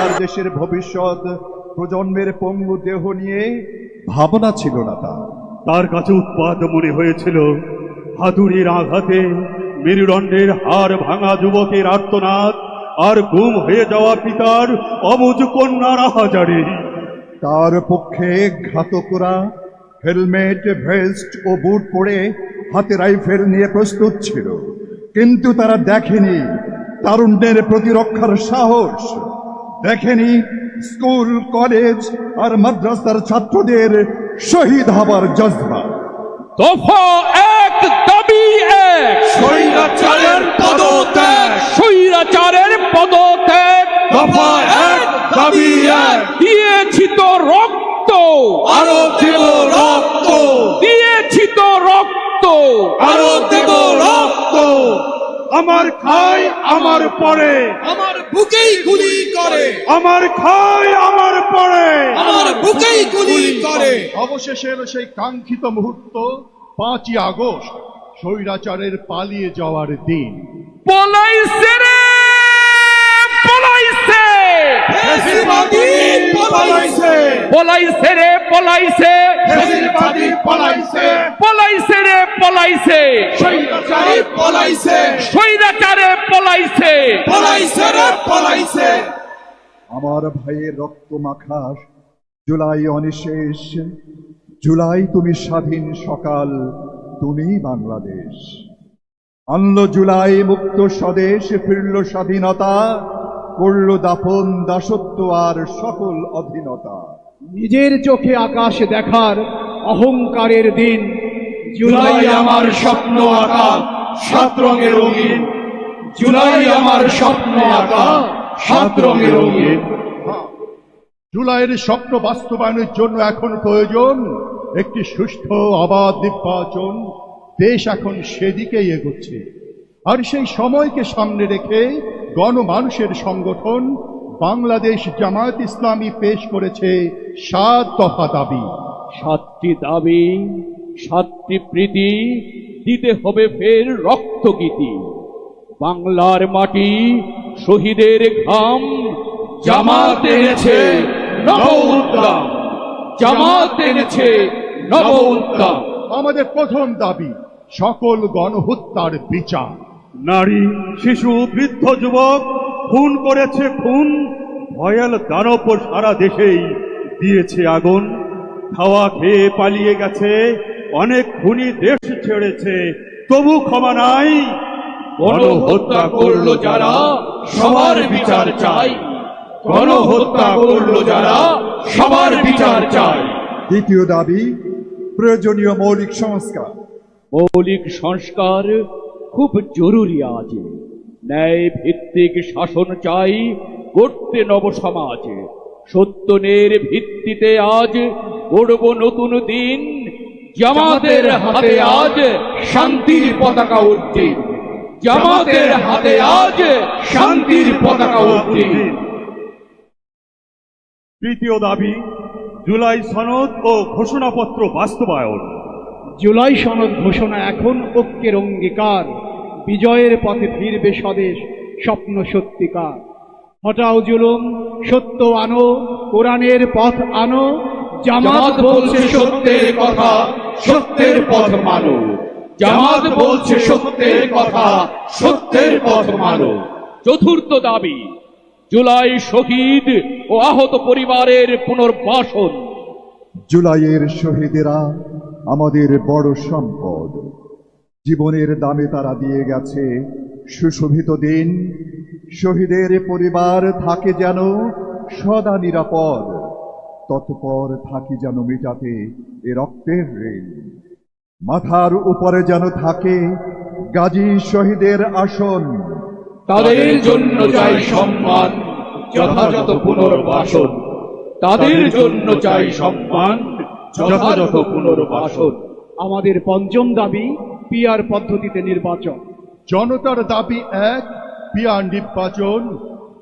আর দেশের ভবিষ্যৎ প্রজন্মের পঙ্গু দেহ নিয়ে ভাবনা ছিল না তার। তার কাছে উৎপাদ মনে হয়েছিল হাতুড়ির আঘাতে মেরুদণ্ডের হাড় ভাঙা যুবকের আর্তনাদ আর গুম হয়ে যাওয়া পিতার অবুজ কন্যার আহাজারি। তার পক্ষে ঘাতকরা হেলমেট ভেস্ট ও বুট পরে হাতে রাইফেল নিয়ে প্রস্তুত ছিল। কিন্তু তারা দেখেনি তারুণ্যের প্রতিরক্ষার সাহস দেখেনি স্কুল কলেজ আর মাদ্রাসার ছাত্রদের শহীদ হবার জজবা। দফা এক দাবি এক। স্বৈরাচারের পদত্যাগ। স্বৈরাচারের পদত্যাগ। দফা এক দাবি এক। দিয়েছি তো রক্ত। আরও দেব রক্ত। আমার খাই আমার পরে আমার বুকেই গুলি করে। আমার খাই আমার পরে আমার বুকেই গুলি করে। অবশেষে এলো সেই কাঙ্ক্ষিত মুহূর্ত পাঁচই আগস্ট স্বৈরাচারের পালিয়ে যাওয়ার দিন। পলাইছে রে পলাইছে। পলাইছে। পলাইছে রে পলাইছে। পলাইছে পলাইছে রে পলাইছে। স্বৈরাচারী পলাইছে। স্বৈরাচারে পলাইছে। পলাইছে রে পলাইছে। আমার ভাইয়ের রক্ত মাখা জুলাই অনিশেষ। জুলাই তুমি স্বাধীন সকাল তুমি বাংলাদেশ। আনলো জুলাই মুক্ত স্বদেশ ফিরল স্বাধীনতা করল দাফন দাসত্ব আর সকল অধীনতা। নিজের চোখে আকাশ দেখার অহংকারের দিন জুলাই আমার স্বপ্ন আঁকা সাত রঙের রঙিন। জুলাই আমার স্বপ্ন আঁকা সাত রঙের রঙিন। জুলাইয়ের স্বপ্ন বাস্তবায়নের জন্য এখন প্রয়োজন একটি সুস্থ অবাধ নির্বাচন। দেশ এখন সেদিকেই এগোচ্ছে। আর সেই সময়কে সামনে রেখে গণমানুষের সংগঠন বাংলাদেশ জামায়াত ইসলামী পেশ করেছে সাত দফা দাবি। সাতটি দাবি সাতটি প্রীতি দিতে হবে ফের রক্তগীতি। বাংলার মাটি শহীদের ঘাম জামাত এনেছে নব উদ্যম জামাত এনেছে নব উদ্যম আমাদের প্রথম দাবি সকল গণহত্যার বিচার। নারী শিশু বৃদ্ধ যুবক খুন করেছে খুন ভয়াল দানব সারা দেশেই দিয়েছে আগুন। খাওয়া খেয়ে পালিয়ে গেছে অনেক খুনি দেশ ছেড়েছে তবু ক্ষমা নাই। গণহত্যা করল যারা সবার বিচার চাই। গণহত্যা করল যারা সবার বিচার চাই। দ্বিতীয় দাবি প্রয়োজনীয় মৌলিক সংস্কার। মৌলিক সংস্কার খুব জরুরি আজ। ন্যায় ভিত্তিক শাসন চাই গড়তে নব সমাজ সত্যনের ভিত্তিতে আজ গড়ব নতুন দিন। জামাতের হাতে আজ শান্তির পতাকা উদ্দিন জামাতের হাতে আজ শান্তির পতাকা উদ্দিন তৃতীয় দাবি জুলাই সনদ ও ঘোষণাপত্র বাস্তবায়ন। জুলাই সনদ ঘোষণা এখন ঐক্যের অঙ্গীকার। বিজয়ের পথে ফিরবে স্বদেশ স্বপ্ন সত্যিকার। হটাও জুলুম সত্য আনো কোরআনের পথ আনো জামাত বলছে সত্যের কথা, সত্যের পথ মানো। জামাত বলছে সত্যের কথা, সত্যের পথ মানো। চতুর্থ দাবি, জুলাই শহীদ ও আহত পরিবারের পুনর্বাসন। জুলাইয়ের শহীদেরা আমাদের বড় সম্পদ। জীবনের দামে তারা দিয়ে গেছে সুশোভিত দিন। শহীদের পরিবার থাকে যেন সদা নিরাপদ। তৎপর থাকি যেন মেটাতে এ রক্তের ঋণ মাথার উপরে যেন থাকে গাজী শহীদের আসন। তাদের জন্য চাই সম্মান যথাযথ পুনর্বাসন। তাদের জন্য চাই সম্মান যথাযথ পুনর্বাসন। আমাদের পঞ্চম দাবি পিআর পদ্ধতিতে নির্বাচন। জনতার দাবি এক পিয়ার নির্বাচন।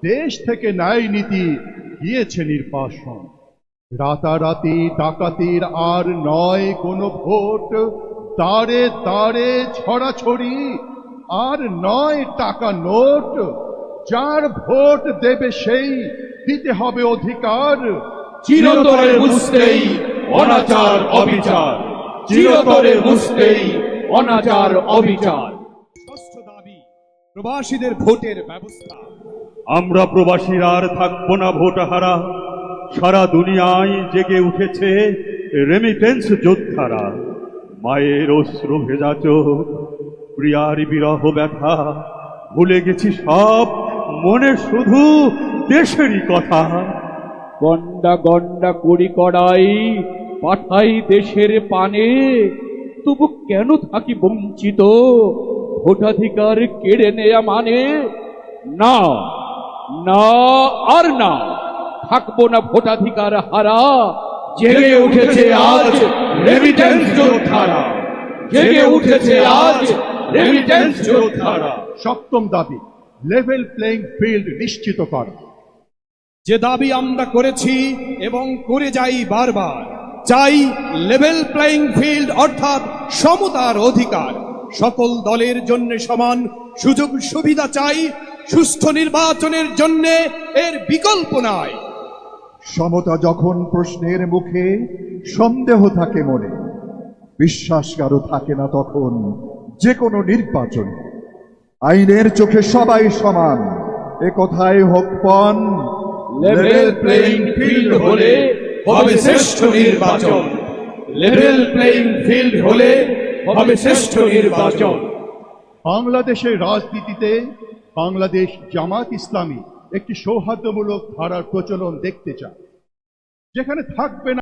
দেশ থেকে ন্যায় নীতি দিয়েছে নির্বাসন। রাতারাতি ডাকাতির আর নয় কোনো ভোট। তারে দাঁড়ে ছড়াছড়ি আর নয় টাকা নোট। যার ভোট দেবে সেই দিতে হবে অধিকার। চিরতরে বুঝতেই অনাচার অবিচার। চিরতরে বুঝতেই অনাচার অবিচার। ষষ্ঠ দাবি প্রবাসীদের ভোটের ব্যবস্থা। আমরা প্রবাসীরা আর থাকব না ভোটহারা। সারা দুনিয়ায় জেগে উঠেছে রেমিটেন্স যোদ্ধারা। মায়ের অশ্রু ভেজা চোখ, প্রিয়ার বিরহ ব্যথা, ভুলে গেছি সব, মনে শুধু দেশেরই কথা। গন্ডা গন্ডা কড়ি কড়াই, পাঠাই দেশের পানে, তবু কেন থাকি বঞ্চিত? ভোটাধিকার কেড়ে নেয়া মানে না না আর না। থাকব না ভোটাধিকার হারা। জেগে উঠেছে আজ রেমিটেন্স যোদ্ধারা জেগে উঠেছে আজ রেমিটেন্স যোদ্ধারা সপ্তম দাবি লেভেল প্লেইং ফিল্ড নিশ্চিত করা। যে দাবি আমরা করেছি এবং করে যাই বারবার, চাই লেভেল প্লেইং ফিল্ড অর্থাৎ সমতার অধিকার। সকল দলের জন্য সমান সুযোগ সুবিধা চাই সুস্থ নির্বাচনের জন্য এর বিকল্প নাই। সমতা যখন প্রশ্নের মুখে সন্দেহ থাকে মনে। বিশ্বাস কারও থাকে না তখন যে কোনো নির্বাচন। আইনের চোখে সবাই সমান। এ কথায় হোক পণ লেভেল প্লেইং ফিল্ড হলে হবে শ্রেষ্ঠ নির্বাচন। লেভেল প্লেইং ফিল্ড হলে হবে শ্রেষ্ঠ নির্বাচন। বাংলাদেশের রাজনীতিতে বাংলাদেশ জামাত ইসলামী একটি সৌহার্দ্যমূলক ধারার প্রচলন দেখতে চায়। যেখানে থাকবে না